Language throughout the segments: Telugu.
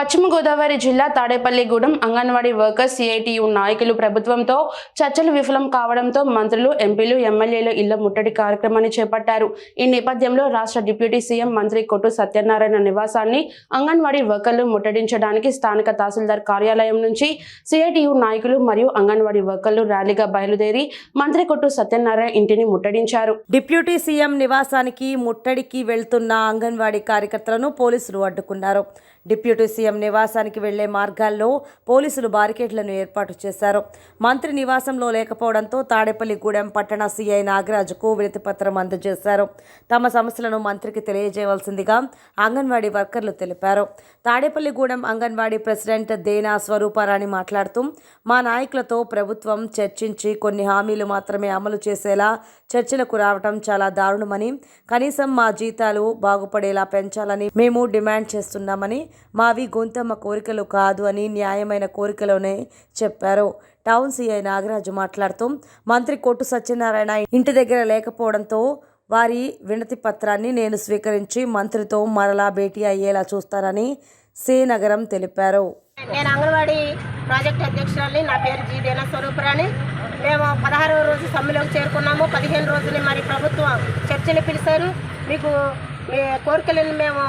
పశ్చిమ గోదావరి జిల్లా తాడేపల్లిగూడెం అంగన్వాడీ వర్కర్స్ సిఐటియు నాయకులు ప్రభుత్వంతో చర్చలు విఫలం కావడంతో మంత్రులు ఎంపీలు ఎమ్మెల్యేలు ఇళ్ళ ముట్టడి కార్యక్రమాన్ని చేపట్టారు. ఈ నేపథ్యంలో రాష్ట్ర డిప్యూటీ సీఎం మంత్రి కొట్టు సత్యనారాయణ నివాసాన్ని అంగన్వాడీ వర్కర్లు ముట్టడించడానికి స్థానిక తహసీల్దార్ కార్యాలయం నుంచి సిఐటియు నాయకులు మరియు అంగన్వాడీ వర్కర్లు ర్యాలీగా బయలుదేరి మంత్రి కొట్టు సత్యనారాయణ ఇంటిని ముట్టడించారు. డిప్యూటీ సీఎం నివాసానికి ముట్టడికి వెళ్తున్న అంగన్వాడీ కార్యకర్తలను పోలీసులు అడ్డుకున్నారు. డిప్యూటీ సీఎం నివాసానికి వెళ్ళే మార్గాల్లో పోలీసులు బారికేడ్లను ఏర్పాటు చేశారు. మంత్రి నివాసంలో లేకపోవడంతో తాడేపల్లిగూడెం పట్టణ సీఐ నాగరాజుకు వినతిపత్రం అందజేశారు. తమ సమస్యలను మంత్రికి తెలియజేయవలసిందిగా అంగన్వాడీ వర్కర్లు తెలిపారు. తాడేపల్లిగూడెం అంగన్వాడీ ప్రెసిడెంట్ దేనా స్వరూపారాణి మాట్లాడుతూ మా నాయకులతో ప్రభుత్వం చర్చించి కొన్ని హామీలు మాత్రమే అమలు చేసేలా చర్చలకు రావటం చాలా దారుణమని కనీసం మా జీతాలు బాగుపడేలా పెంచాలని మేము డిమాండ్ చేస్తున్నామని మావి గొంతమ్మ కోరికలు కాదు అని న్యాయమైన కోరికలోనే చెప్పారు. టౌన్ సీఐ నాగరాజు మాట్లాడుతూ మంత్రి కొట్టు సత్యనారాయణ ఇంటి దగ్గర లేకపోవడంతో వారి వినతి పత్రాన్ని నేను స్వీకరించి మంత్రితో మరలా భేటీ అయ్యేలా చూస్తానని శ్రీనగరం నగరం తెలిపారు. నేను అంగన్వాడీ ప్రాజెక్ట్ అధ్యక్షురాలి నా పేరు జీ దేన స్వరూపురాణి. మేము పదహారవ రోజు సమ్మెలోకి చేరుకున్నాము. పదిహేను రోజుని మరి ప్రభుత్వం చర్చలు పిలిచారు. మీకు మీ కోరికలను మేము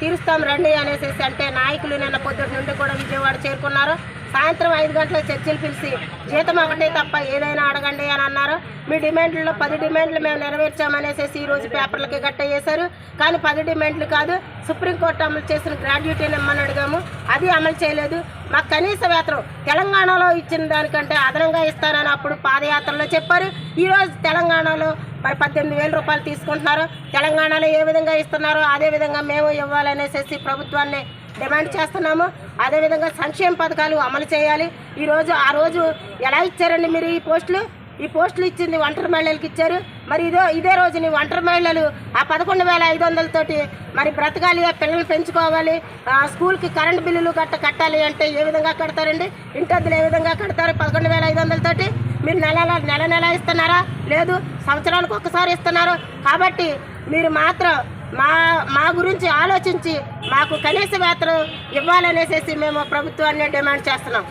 తీరుస్తాం రండి అనేసి అంటే నాయకులు నిన్న పొద్దుటి నుండి కూడా విజయవాడ చేరుకున్నారు. సాయంత్రం ఐదు గంటలకు చర్చలు పిలిచి జీతం ఒకటే తప్ప ఏదైనా అడగండి అని అన్నారు. మీ డిమాండ్లలో పది డిమాండ్లు మేము నెరవేర్చామనేసి ఈరోజు పేపర్లకి గట్ట చేశారు. కానీ పది డిమాండ్లు కాదు సుప్రీంకోర్టు అమలు చేసిన గ్రాడ్యుయేటీని ఇమ్మని అడిగాము. అది అమలు చేయలేదు. మాకు కనీస వేతనం తెలంగాణలో ఇచ్చిన దానికంటే అదనంగా ఇస్తానని అప్పుడు పాదయాత్రలో చెప్పారు. ఈరోజు తెలంగాణలో మరి పద్దెనిమిది వేల రూపాయలు తీసుకుంటున్నారు. తెలంగాణలో ఏ విధంగా ఇస్తున్నారో అదే విధంగా మేము ఇవ్వాలనేసి ప్రభుత్వాన్ని డిమాండ్ చేస్తున్నాము. అదేవిధంగా సంక్షేమ పథకాలు అమలు చేయాలి. ఈరోజు ఆ రోజు ఎలా ఇచ్చారండి మీరు ఈ పోస్టులు? ఈ పోస్టులు ఇచ్చింది ఒంటరి మహిళలకు ఇచ్చారు. మరి ఇదో ఇదే రోజుని ఒంటరి మహిళలు ఆ పదకొండు వేల ఐదు వందలతోటి మరి బ్రతకాలి పిల్లలు పెంచుకోవాలి స్కూల్కి కరెంట్ బిల్లులు గట్ట కట్టాలి అంటే ఏ విధంగా కడతారండి? ఇంటద్దులు ఏ విధంగా కడతారు పదకొండు వేల ఐదు వందలతోటి? మీరు నెల నెల నెల ఇస్తున్నారా? లేదు సంవత్సరానికి ఒక్కసారి ఇస్తున్నారు? కాబట్టి మీరు మాత్రం మా మా గురించి ఆలోచించి మాకు కనీస వేతనం ఇవ్వాలనేసేసి మేము ప్రభుత్వాన్ని డిమాండ్ చేస్తున్నాం.